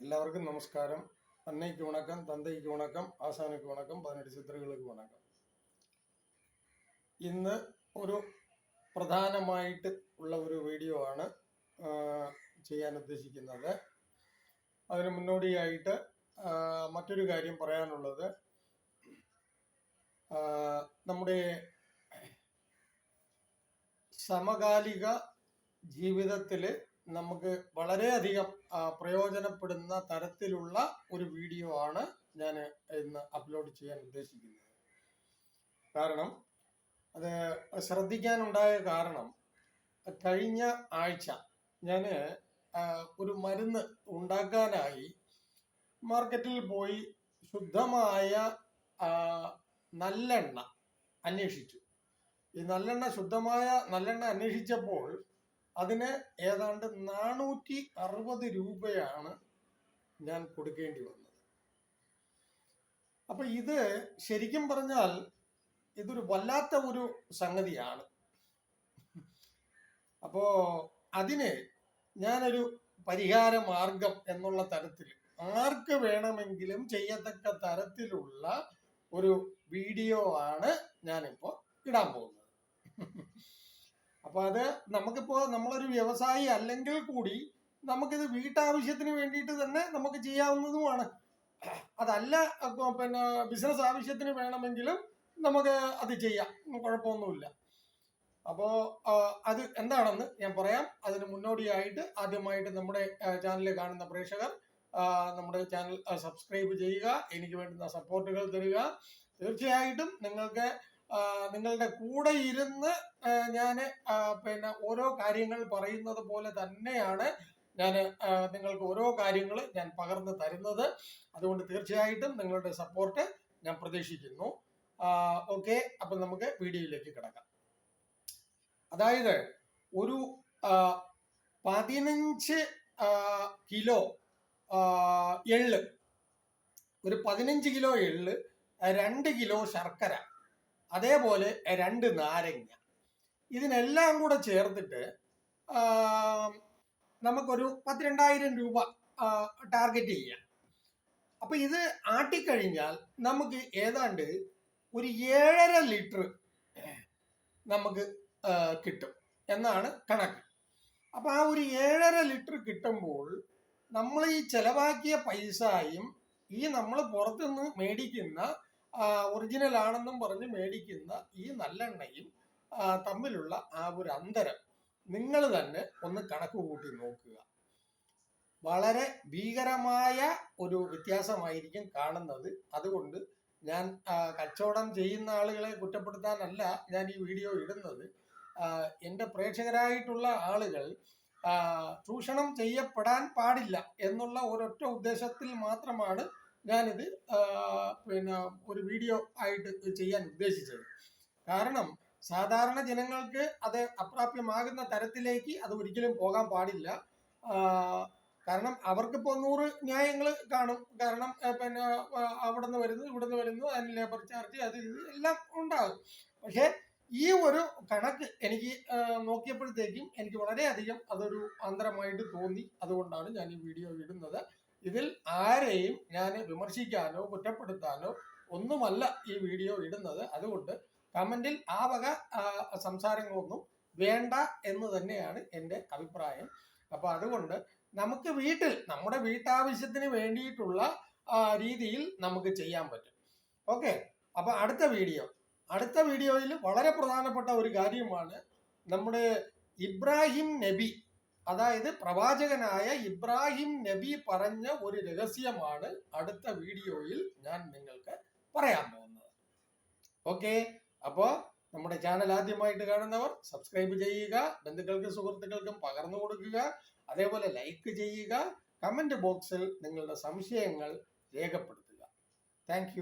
எல்லாருக்கும் நமஸ்காரம் அன்னைக்கு வணக்கம் தந்தைக்கு வணக்கம் ஆசானுக்கு வணக்கம் പതിനെട്ട് ചിത്രങ്ങൾക്ക് വണക്കം ഇന്ന് ഒരു പ്രധാനമായിട്ട് ഉള്ള ഒരു വീഡിയോ ആണ് ആ, ചെയ്യാൻ ഉദ്ദേശിക്കുന്നത് അതിന് മുന്നോടിയായിട്ട് ആ, മറ്റൊരു കാര്യം പറയാനുള്ളത് ആ, നമ്മുടെ സമകാലിക ജീവിതത്തിൽ നമുക്ക് വളരെയധികം പ്രയോജനപ്പെടുന്ന തരത്തിലുള്ള ഒരു വീഡിയോ ആണ് ഞാൻ ഇന്ന് അപ്ലോഡ് ചെയ്യാൻ ഉദ്ദേശിക്കുന്നത്. കാരണം അത് ശ്രദ്ധിക്കാനുണ്ടായ കാരണം കഴിഞ്ഞ ആഴ്ച ഞാൻ ഒരു മരുന്ന് ഉണ്ടാക്കാനായി മാർക്കറ്റിൽ പോയി ശുദ്ധമായ നല്ലെണ്ണ അന്വേഷിച്ചു. ഈ നല്ലെണ്ണ ശുദ്ധമായ നല്ലെണ്ണ അന്വേഷിച്ചപ്പോൾ അതിന് ഏതാണ്ട് നാനൂറ്റി അറുപത് രൂപയാണ് ഞാൻ കൊടുക്കേണ്ടി വന്നത്. അപ്പൊ ഇത് ശരിക്കും പറഞ്ഞാൽ ഇതൊരു വല്ലാത്ത ഒരു സംഗതിയാണ്. അപ്പോ അതിന് ഞാനൊരു പരിഹാര മാർഗം എന്നുള്ള തരത്തിൽ ആർക്ക് വേണമെങ്കിലും ചെയ്യത്തക്ക തരത്തിലുള്ള ഒരു വീഡിയോ ആണ് ഞാനിപ്പോ ഇടാൻ പോകുന്നത്. അപ്പൊ അത് നമുക്കിപ്പോ നമ്മളൊരു വ്യവസായി അല്ലെങ്കിൽ കൂടി നമുക്കിത് വീട്ടാവശ്യത്തിന് വേണ്ടിയിട്ട് തന്നെ നമുക്ക് ചെയ്യാവുന്നതുമാണ്. അതല്ല പിന്നെ ബിസിനസ് ആവശ്യത്തിന് വേണമെങ്കിലും നമുക്ക് അത് ചെയ്യാം. കുഴപ്പമൊന്നുമില്ല. അപ്പോ ആ, അത് എന്താണെന്ന് ഞാൻ പറയാം. അതിന് മുന്നോടിയായിട്ട് ആദ്യമായിട്ട് നമ്മുടെ ചാനൽ കാണുന്ന പ്രേക്ഷകർ നമ്മുടെ ചാനൽ സബ്സ്ക്രൈബ് ചെയ്യുക. എനിക്ക് വേണ്ടുന്ന സപ്പോർട്ടുകൾ തരിക. തീർച്ചയായിട്ടും നിങ്ങൾക്ക് നിങ്ങളുടെ കൂടെ ഇരുന്ന് ഞാൻ പിന്നെ ഓരോ കാര്യങ്ങൾ പറയുന്നത് പോലെ തന്നെയാണ് ഞാൻ നിങ്ങൾക്ക് ഓരോ കാര്യങ്ങൾ ഞാൻ പകർന്നു തരുന്നത്. അതുകൊണ്ട് തീർച്ചയായിട്ടും നിങ്ങളുടെ സപ്പോർട്ട് ഞാൻ പ്രതീക്ഷിക്കുന്നു. ഓക്കെ. അപ്പം നമുക്ക് വീഡിയോയിലേക്ക് കിടക്കാം. അതായത് ഒരു പതിനഞ്ച് കിലോ എള്ള്. ഒരു പതിനഞ്ച് കിലോ എള്ള് രണ്ട് കിലോ ശർക്കര. അതേപോലെ രണ്ട് നാരങ്ങ. ഇതിനെല്ലാം കൂടെ ചേർത്തിട്ട് നമുക്കൊരു പത്തിരണ്ടായിരം രൂപ ടാർഗറ്റ് ചെയ്യാം. അപ്പൊ ഇത് ആട്ടിക്കഴിഞ്ഞാൽ നമുക്ക് ഏതാണ്ട് ഒരു ഏഴര ലിറ്റർ നമുക്ക് കിട്ടും എന്നാണ് കണക്ക്. അപ്പൊ ആ ഒരു ഏഴര ലിറ്റർ കിട്ടുമ്പോൾ നമ്മൾ ഈ ചെലവാക്കിയ പൈസയും ഈ നമ്മൾ പുറത്തുനിന്ന് മേടിക്കുന്ന ഒറിജിനൽ ആണെന്നും പറഞ്ഞ് മേടിക്കുന്ന ഈ നല്ലെണ്ണയും തമ്മിലുള്ള ആ ഒരു അന്തരം നിങ്ങൾ തന്നെ ഒന്ന് കണക്ക് കൂട്ടി നോക്കുക. വളരെ ഭീകരമായ ഒരു വ്യത്യാസമായിരിക്കും കാണുന്നത്. അതുകൊണ്ട് ഞാൻ കച്ചവടം ചെയ്യുന്ന ആളുകളെ കുറ്റപ്പെടുത്താനല്ല ഞാൻ ഈ വീഡിയോ ഇടുന്നത്. എന്റെ പ്രേക്ഷകരായിട്ടുള്ള ആളുകൾ ചൂഷണം ചെയ്യപ്പെടാൻ പാടില്ല എന്നുള്ള ഒരൊറ്റ ഉദ്ദേശത്തിൽ മാത്രമാണ് ഞാനിത് പിന്നെ ഒരു വീഡിയോ ആയിട്ട് ചെയ്യാൻ ഉദ്ദേശിച്ചത്. കാരണം സാധാരണ ജനങ്ങൾക്ക് അത് അപ്രാപ്യമാകുന്ന തരത്തിലേക്ക് അത് ഒരിക്കലും പോകാൻ പാടില്ല. കാരണം അവർക്കിപ്പോൾ നൂറ് ന്യായങ്ങൾ കാണും. കാരണം പിന്നെ അവിടെ നിന്ന് വരുന്നു ഇവിടെ നിന്ന് വരുന്നു അതിന് ലേബർ ചാർജ് അത് എല്ലാം ഉണ്ടാകും. പക്ഷേ ഈ ഒരു കണക്ക് എനിക്ക് നോക്കിയപ്പോഴത്തേക്കും എനിക്ക് വളരെയധികം അതൊരു അന്തരമായിട്ട് തോന്നി. അതുകൊണ്ടാണ് ഞാൻ ഈ വീഡിയോ ഇടുന്നത്. ഇതിൽ ആരെയും ഞാൻ വിമർശിക്കാനോ കുറ്റപ്പെടുത്താനോ ഒന്നുമല്ല ഈ വീഡിയോ ഇടുന്നത്. അതുകൊണ്ട് കമന്റിൽ ആ വക സംസാരങ്ങളൊന്നും വേണ്ട എന്ന് തന്നെയാണ് എന്റെ അഭിപ്രായം. അപ്പൊ അതുകൊണ്ട് നമുക്ക് വീട്ടിൽ നമ്മുടെ വീട്ടാവശ്യത്തിന് വേണ്ടിയിട്ടുള്ള രീതിയിൽ നമുക്ക് ചെയ്യാൻ പറ്റും. ഓക്കെ? അപ്പൊ അടുത്ത വീഡിയോ. അടുത്ത വീഡിയോയിൽ വളരെ പ്രധാനപ്പെട്ട ഒരു കാര്യമാണ് നമ്മുടെ ഇബ്രാഹിം നബി അതായത് പ്രവാചകനായ ഇബ്രാഹിം നബി പറഞ്ഞ ഒരു രഹസ്യമാണ് അടുത്ത വീഡിയോയിൽ ഞാൻ നിങ്ങൾക്ക് പറയാൻ പോകുന്നത്. ഓക്കെ അപ്പോ നമ്മുടെ ചാനൽ ആദ്യമായിട്ട് കാണുന്നവർ സബ്സ്ക്രൈബ് ചെയ്യുക ബന്ധുക്കൾക്കും സുഹൃത്തുക്കൾക്കും പകർന്നു കൊടുക്കുക അതേപോലെ ലൈക്ക് ചെയ്യുക കമന്റ് ബോക്സിൽ നിങ്ങളുടെ സംശയങ്ങൾ രേഖപ്പെടുത്തുക. താങ്ക്